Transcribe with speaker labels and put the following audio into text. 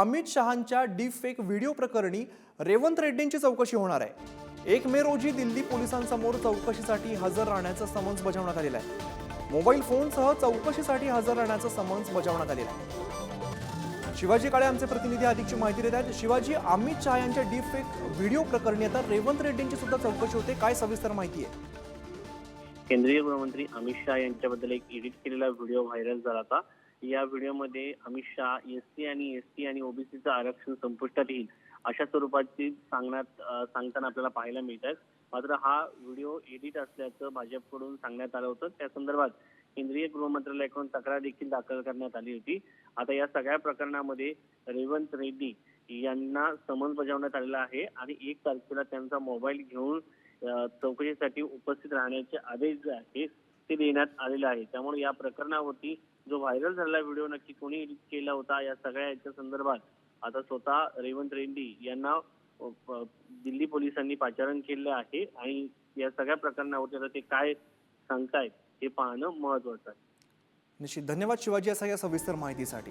Speaker 1: अमित शहांच्या deep fake video प्रकरणी रेवंत रेड्डींची चौकशी होणार आहे. एक मे रोजी दिल्ली पोलिसांसमोर चौकशीसाठी हजर राहण्याचं समन्स बजावण्यात आलेलं आहे. मोबाईल फोनसह चौकशीसाठी हजर राहण्याचं समन्स बजावण्यात आलेलं आहे. शिवाजी काळे आमचे प्रतिनिधी अधिकची माहिती देत आहेत. शिवाजी अमित शहा यांच्या डीप फेक व्हिडिओ प्रकरणी आता रेवंत रेड्डींची सुद्धा चौकशी होते. काय सविस्तर माहिती आहे?
Speaker 2: केंद्रीय गृहमंत्री अमित शहा यांच्याबद्दल एक एडिट केलेला व्हिडिओ व्हायरल झाला होता. या व्हिडिओमध्ये अमित शहा एससी आणि एसटी आणि ओबीसीचं आरक्षण संपुष्टात येईल अशा स्वरूपाची सांगण्यात सांगताना आपल्याला पाहायला मिळत मात्र हा व्हिडिओ एडिट असल्याचं भाजपकडून सांगण्यात आलं होतं. त्या संदर्भात केंद्रीय गृहमंत्रालयाकडून तक्रार देखील दाखल करण्यात आली होती. आता या सगळ्या प्रकरणामध्ये रेवंत रेड्डी यांना समन्स बजावण्यात आलेला आहे आणि एक तारखेला त्यांचा मोबाईल घेऊन चौकशीसाठी उपस्थित राहण्याचे आदेश जे आहेत ते देण्यात आलेलं आहे. त्यामुळे या प्रकरणावरती जो व्हायरल झालेला व्हिडिओ नक्की कोणी केला होता या सगळ्या याच्या संदर्भात आता स्वतः रेवंत रेड्डी यांना दिल्ली पोलिसांनी पाचारण केलं आहे आणि या सगळ्या प्रकरणावरती आता ते काय सांगतायत हे पाहणं महत्वाचं आहे.
Speaker 1: निश्चित. धन्यवाद शिवाजी असा या सविस्तर माहितीसाठी.